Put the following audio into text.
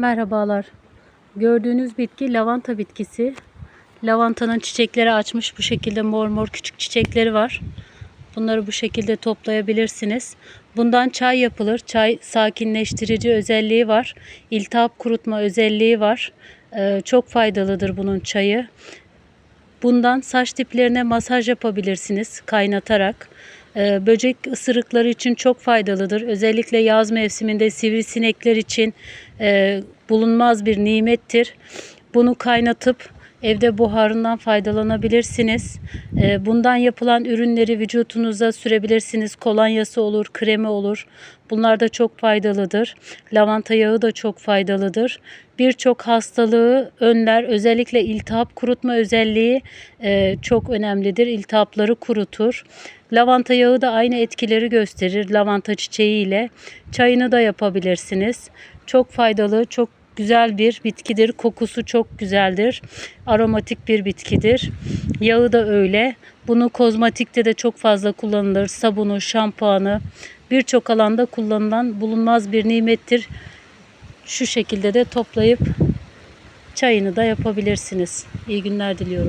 Merhabalar. Gördüğünüz bitki lavanta bitkisi. Lavantanın çiçekleri açmış. Bu şekilde mor mor küçük çiçekleri var. Bunları bu şekilde toplayabilirsiniz. Bundan çay yapılır. Çay sakinleştirici özelliği var. İltihap kurutma özelliği var. Ee, çok faydalıdır bunun çayı. Bundan saç diplerine masaj yapabilirsiniz kaynatarak. Ee, böcek ısırıkları için çok faydalıdır. Özellikle yaz mevsiminde sivrisinekler için e, bulunmaz bir nimettir. Bunu kaynatıp evde buharından faydalanabilirsiniz. Ee, bundan yapılan ürünleri vücutunuza sürebilirsiniz. Kolonyası olur, kremi olur. Bunlar da çok faydalıdır. Lavanta yağı da çok faydalıdır. Birçok hastalığı önler. Özellikle iltihap kurutma özelliği e, çok önemlidir. İltihapları kurutur. Lavanta yağı da aynı etkileri gösterir lavanta çiçeği ile. Çayını da yapabilirsiniz. Çok faydalı, çok güzel bir bitkidir. Kokusu çok güzeldir. Aromatik bir bitkidir. Yağı da öyle. Bunu kozmetikte de çok fazla kullanılır. Sabunu, şampuanı birçok alanda kullanılan bulunmaz bir nimettir. Şu şekilde de toplayıp çayını da yapabilirsiniz. İyi günler diliyorum.